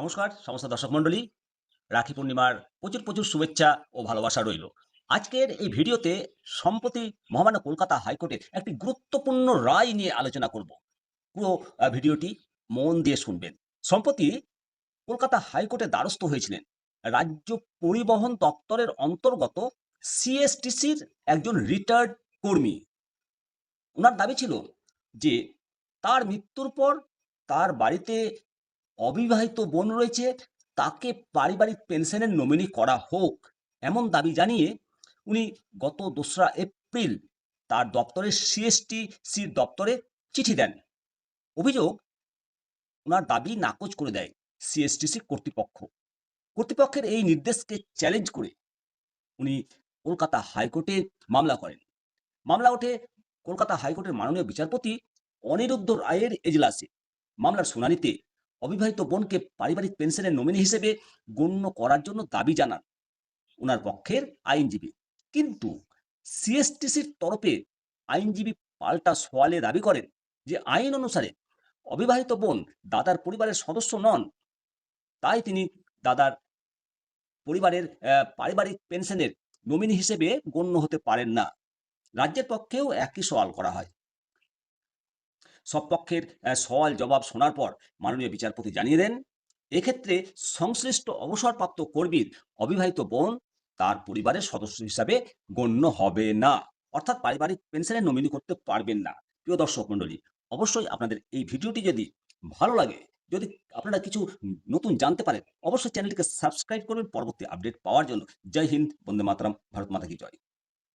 নমস্কার, সমস্ত দর্শক মণ্ডলী, রাখি পূর্ণিমার প্রচুর প্রচুর শুভেচ্ছা ও ভালোবাসা রইল। আজকের এই ভিডিওতে সম্প্রতি মহামান্য কলকাতা হাইকোর্টের একটি গুরুত্বপূর্ণ রায় নিয়ে আলোচনা করব। পুরো ভিডিওটি মন দিয়ে শুনবেন। সম্প্রতি কলকাতা হাইকোর্টে দ্বারস্থ হয়েছিলেন রাজ্য পরিবহন দপ্তরের অন্তর্গত সিএসটিসির একজন রিটায়ার্ড কর্মী। ওনার দাবি ছিল যে, তার মৃত্যুর পর তার বাড়িতে অবিবাহিত বোন রয়েছে, তাকে পারিবারিক পেনশনের নমিনি করা হোক, এমন দাবি জানিয়ে উনি গত দোসরা এপ্রিল তার দপ্তরের সিএসটি সি দপ্তরে চিঠি দেন। অভিযোগ ওনার দাবি নাকচ করে দেয় সিএসটিসি কর্তৃপক্ষ। কর্তৃপক্ষের এই নির্দেশকে চ্যালেঞ্জ করে উনি কলকাতা হাইকোর্টে মামলা করেন। মামলা ওঠে কলকাতা হাইকোর্টের মাননীয় বিচারপতি অনিরুদ্ধ রায়ের এজলাসে। মামলার শুনানিতে অবিবাহিত বোনকে পারিবারিক পেনশনের নমিনি হিসেবে গণ্য করার জন্য দাবি জানান ওনার পক্ষের আইনজীবী। কিন্তু সিএসটিসির তরফে আইনজীবী পাল্টা সওয়ালে দাবি করেন যে আইন অনুসারে অবিবাহিত বোন দাদার পরিবারের সদস্য নন, তাই তিনি দাদার পরিবারের পারিবারিক পেনশনের নমিনি হিসেবে গণ্য হতে পারেন না। রাজ্যের পক্ষেও একই সওয়াল করা হয়। সব পক্ষের সওয়াল জবাব শোনার পর মাননীয় বিচারপতি জানিয়ে দেন, এক্ষেত্রে সংশ্লিষ্ট অবসরপ্রাপ্ত কর্মীর অবিবাহিত বোন তার পরিবারের সদস্য হিসাবে গণ্য হবে না। অর্থাৎ পারিবারিক পেনশনের নমিনি করতে পারবেন না। প্রিয় দর্শক মণ্ডলী, অবশ্যই আপনাদের এই ভিডিওটি যদি ভালো লাগে, যদি আপনারা কিছু নতুন জানতে পারেন, অবশ্যই চ্যানেলটিকে সাবস্ক্রাইব করবেন পরবর্তী আপডেট পাওয়ার জন্য। জয় হিন্দ, বন্দে মাতরম, ভারত মাতা কি জয়।